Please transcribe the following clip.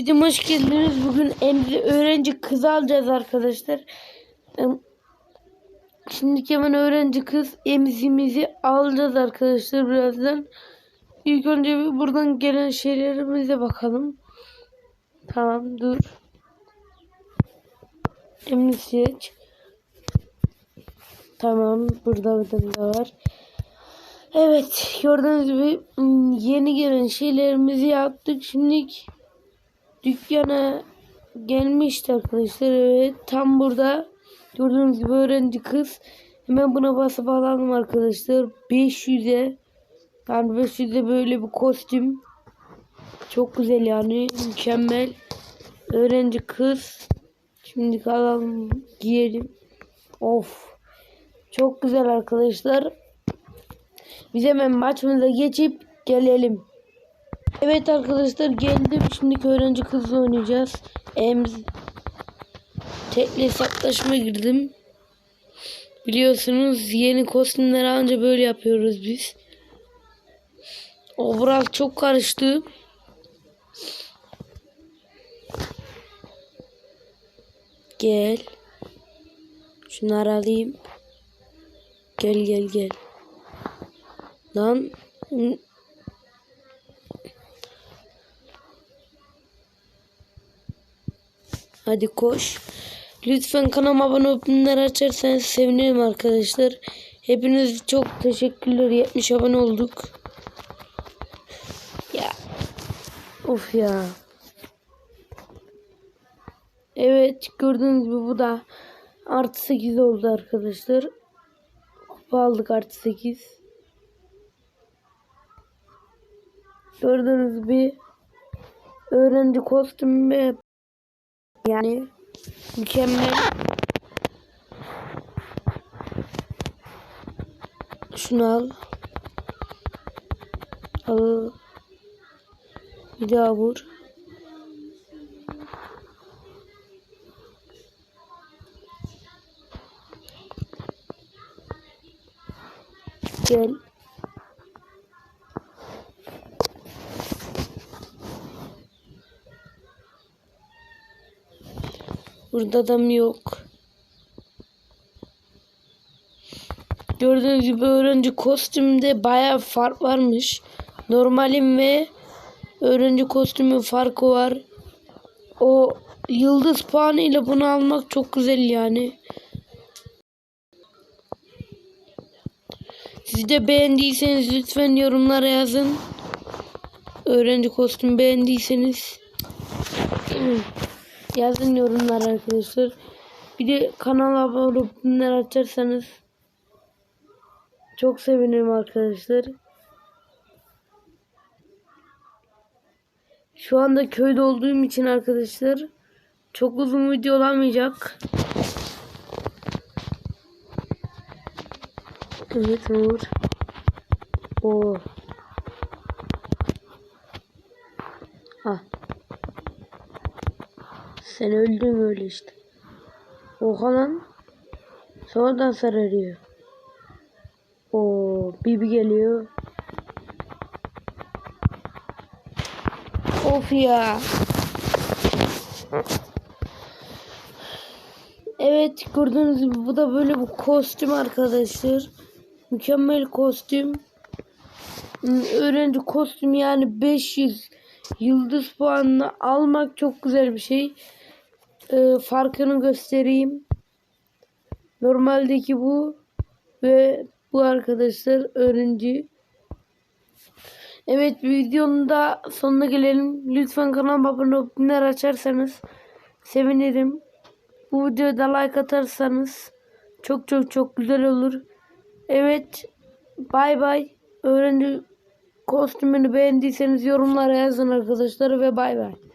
Videoma hoş geldiniz. Bugün emzi öğrenci kız alacağız arkadaşlar. Şimdi hemen öğrenci kız emzimizi alacağız arkadaşlar birazdan. İlk önce bir buradan gelen şeylerimize bakalım. Tamam dur. Emzi seç. Tamam burada bir daha var. Evet gördüğünüz gibi ım, yeni gelen şeylerimizi yaptık. Şimdi dükkana gelmişti arkadaşlar. Evet tam burada gördüğünüz gibi öğrenci kız. Hemen buna basıp alalım arkadaşlar. 500'e yani 500'e böyle bir kostüm. Çok güzel yani mükemmel. Öğrenci kız. Şimdi alalım giyelim. Of. Çok güzel arkadaşlar. Biz hemen maçımıza geçip gelelim. Evet arkadaşlar geldim. Şimdi öğrenci kızla oynayacağız. Emz tekli hesaplaşma girdim. Biliyorsunuz yeni kostümleri anca böyle yapıyoruz biz. Overall çok karıştı. Gel. Şunları alayım. Gel gel gel. Lan Hadi koş. Lütfen kanalıma abone olup bunları açarsanız sevinirim arkadaşlar. Hepiniz çok teşekkürler. 70 abone olduk. Ya. Of ya. Evet gördüğünüz gibi bu da artı 8 oldu arkadaşlar. Kupa aldık artı 8. Gördüğünüz gibi öğrenci kostümü yani mükemmel. Şunu al. Al. Bir daha vur. Gel. Burada adam yok. Gördüğünüz gibi öğrenci kostümde bayağı fark varmış. Normalim ve öğrenci kostümü farkı var. O yıldız puanı ile bunu almak çok güzel yani. Siz de beğendiyseniz lütfen yorumlara yazın. Öğrenci kostüm beğendiyseniz. Yazın yorumlar arkadaşlar. Bir de kanala abone olup bunları açarsanız çok sevinirim arkadaşlar. Şu anda köyde olduğum için arkadaşlar çok uzun video olamayacak. Evet Uğur. Oo. Sen öldün öyle işte. Oha lan. Sonradan sararıyor. O Bibi geliyor. Of ya. Evet gördüğünüz gibi bu da böyle bu kostüm arkadaşlar. Mükemmel kostüm. Öğrenci kostüm yani 500 yıldız puanını almak çok güzel bir şey. Ee, farkını göstereyim. Normaldeki bu ve bu arkadaşlar öğrenci. Evet videonun da sonuna gelelim. Lütfen kanalıma abone olup bunları açarsanız sevinirim. Bu videoda like atarsanız çok çok çok güzel olur. Evet bay bay. Öğrenci kostümünü beğendiyseniz yorumlara yazın arkadaşlar ve bay bay.